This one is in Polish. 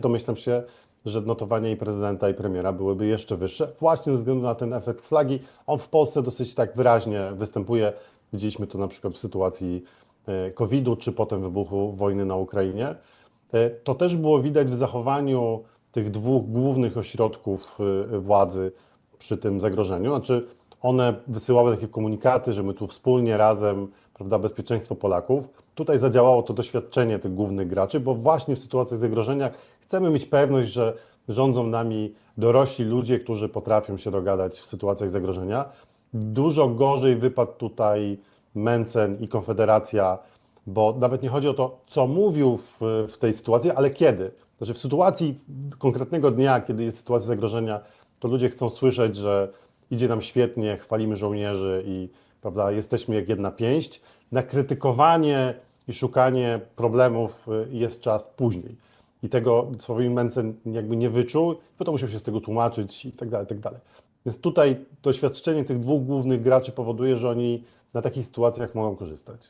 domyślam się, że notowania i prezydenta, i premiera byłyby jeszcze wyższe, właśnie ze względu na ten efekt flagi. On w Polsce dosyć tak wyraźnie występuje. Widzieliśmy to na przykład w sytuacji e, COVID-u, czy potem wybuchu wojny na Ukrainie. E, To też było widać w zachowaniu tych dwóch głównych ośrodków e, władzy przy tym zagrożeniu. Znaczy, one wysyłały takie komunikaty, że my tu wspólnie, razem, prawda, bezpieczeństwo Polaków. Tutaj zadziałało to doświadczenie tych głównych graczy, bo właśnie w sytuacjach zagrożenia chcemy mieć pewność, że rządzą nami dorośli ludzie, którzy potrafią się dogadać w sytuacjach zagrożenia. Dużo gorzej wypadł tutaj Mencen i Konfederacja, bo nawet nie chodzi o to, co mówił w, w tej sytuacji, ale kiedy. Znaczy w sytuacji konkretnego dnia, kiedy jest sytuacja zagrożenia, to ludzie chcą słyszeć, że idzie nam świetnie, chwalimy żołnierzy i prawda, jesteśmy jak jedna pięść. Na krytykowanie i szukanie problemów y, jest czas później. I tego Sławomir Mencen jakby nie wyczuł, potem musiał się z tego tłumaczyć i tak dalej, tak dalej. Więc tutaj doświadczenie tych dwóch głównych graczy powoduje, że oni na takich sytuacjach mogą korzystać.